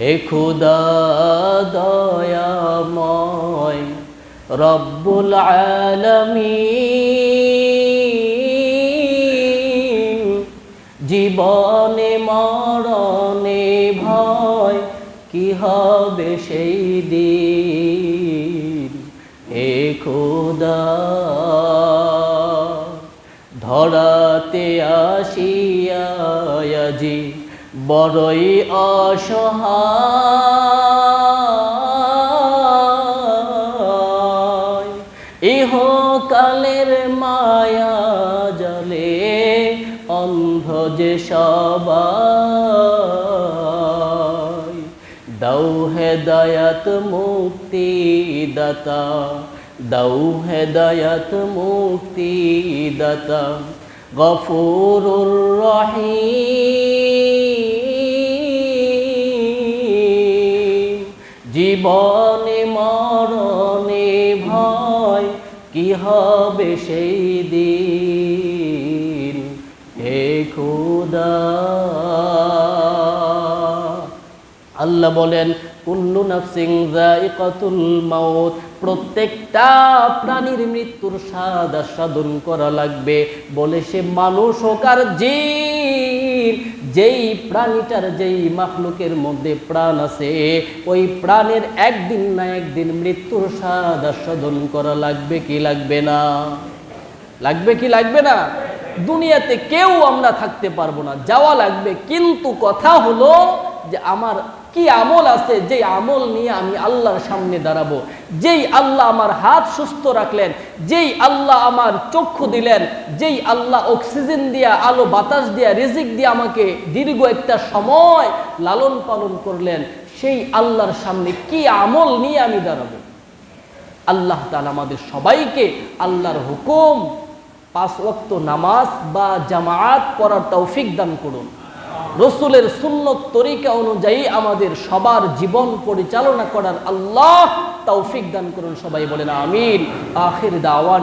হে খুদা দয়াময় রব্বুল আলামিন। জীবনে মরণে ভয় কি হবে সেই দিন? হে খুদা ধরাতে আসিয়াজি বড়ই অসহায়। ইহকালের মায়া জলে অন্ধ যে সবাই। দাও হেদায়াত মুক্তি দাতা দাও হেদায়াত মুক্তি দাতা গফুরুর রহিম। জীবনে মরণে ভয় কি হবে সেই দিন? হে খুদা। আল্লাহ বলেন, কুল্লু নাফসিং যায়িকাতুল মাউত, প্রত্যেকটা প্রাণীর মৃত্যুর স্বাদ আস্বাদন করা লাগবে। বলে সে মানুষ হোক আর জীব যেই প্রাণীটার যেই মাফলুকের মধ্যে প্রাণ আছে, ওই প্রাণের একদিন না একদিন মৃত্যুর স্বাদ আস্বাদন করা লাগবে কি লাগবে না? লাগবে কি লাগবে না? দুনিয়াতে কেউ আমরা থাকতে পারব না। যাওয়া লাগবে। কিন্তু কথা হলো যে আমার কি আমল আছে? যেই আমল নিয়ে আমি আল্লাহর সামনে দাঁড়াবো। যেই আল্লাহ আমার হাত সুস্থ রাখলেন, যেই আল্লাহ আমার চক্ষু দিলেন, যেই আল্লাহ অক্সিজেন দিয়া, আলো বাতাস দিয়া, রিজিক দিয়ে আমাকে দীর্ঘ একটা সময় লালন পালন করলেন, সেই আল্লাহর সামনে কি আমল নিয়ে আমি দাঁড়াবো? আল্লাহ তাআলা আমাদের সবাইকে আল্লাহর হুকুম, পাঁচ ওয়াক্ত নামাজ বা জামায়াত পড়ার তৌফিক দান করুন। রসুলের সুন্নত তরিকা অনুযায়ী আমাদের সবার জীবন পরিচালনা করার আল্লাহ তৌফিক দান করুন সবাই বলেন আমিন। আখের দাওয়ান